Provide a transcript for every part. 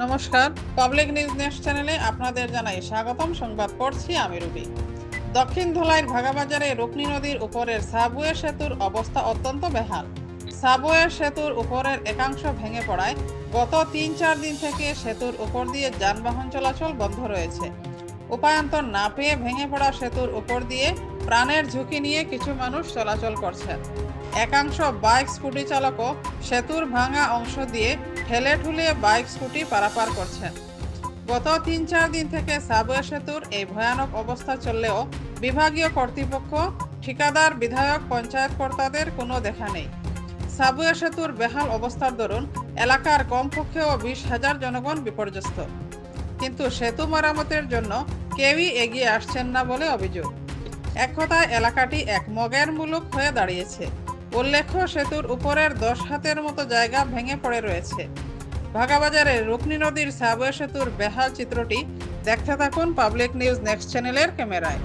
নমস্কার। Public news next চ্যানেলে আপনাদের জানাই স্বাগতম। সংবাদ পড়ছি আমি রুবি। দক্ষিণ ধলাইয়ের ভাগাবাজারে রুকনি নদীর উপরের সাবওয়ে সেতুর অবস্থা অত্যন্ত বেহাল। সাবওয়ে সেতুর উপরের একাংশ ভেঙে পড়ায় গত তিন চার দিন থেকে সেতুর উপর দিয়ে যানবাহন চলাচল বন্ধ রয়েছে। উপায়ন্তর না পেয়ে ভেঙে পড়া সেতুর উপর দিয়ে প্রাণের ঝুঁকি নিয়ে কিছু মানুষ চলাচল করছেন একাংশ বাইক, স্কুটি চালকও সেতুর ভাঙা অংশ দিয়ে ঠেলে ঠুলিয়ে বাইক, স্কুটি পারাপার করছেন। গত তিন চার দিন থেকে সাবওয়ে সেতুর এই ভয়ানক অবস্থা চললেও বিভাগীয় কর্তৃপক্ষ, ঠিকাদার, বিধায়ক, পঞ্চায়েত কর্তাদের কোনো দেখা নেই। সাবওয়ে সেতুর বেহাল অবস্থার দরুন এলাকার কমপক্ষেও বিশ হাজার জনগণ বিপর্যস্ত। কিন্তু সেতু মেরামতের জন্য কেউই এগিয়ে আসছেন না বলে অভিযোগ। এক কথায় এলাকাটি এক মগের মুলুক হয়ে দাঁড়িয়েছে। উল্লেখ্য, সেতুর উপরের দশ হাতের মতো জায়গা ভেঙে পড়ে রয়েছে। ভাগাবাজারের রুকনি নদীর সাবওয়ে সেতুর বেহাল চিত্রটি দেখতে থাকুন পাবলিক নিউজ নেক্সট চ্যানেলের ক্যামেরায়।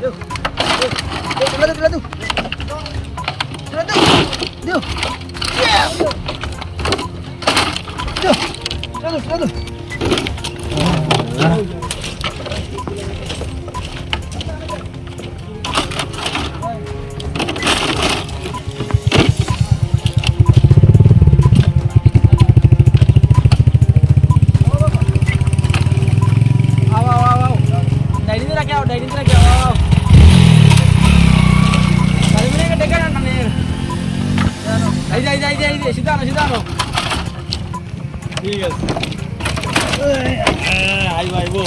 Look. tira tu. Tira tu. Tu. Yeah. Tu. Tira tu, tira tu. Oh, gitano, gitano. ঠিক আছে আই ভাই vou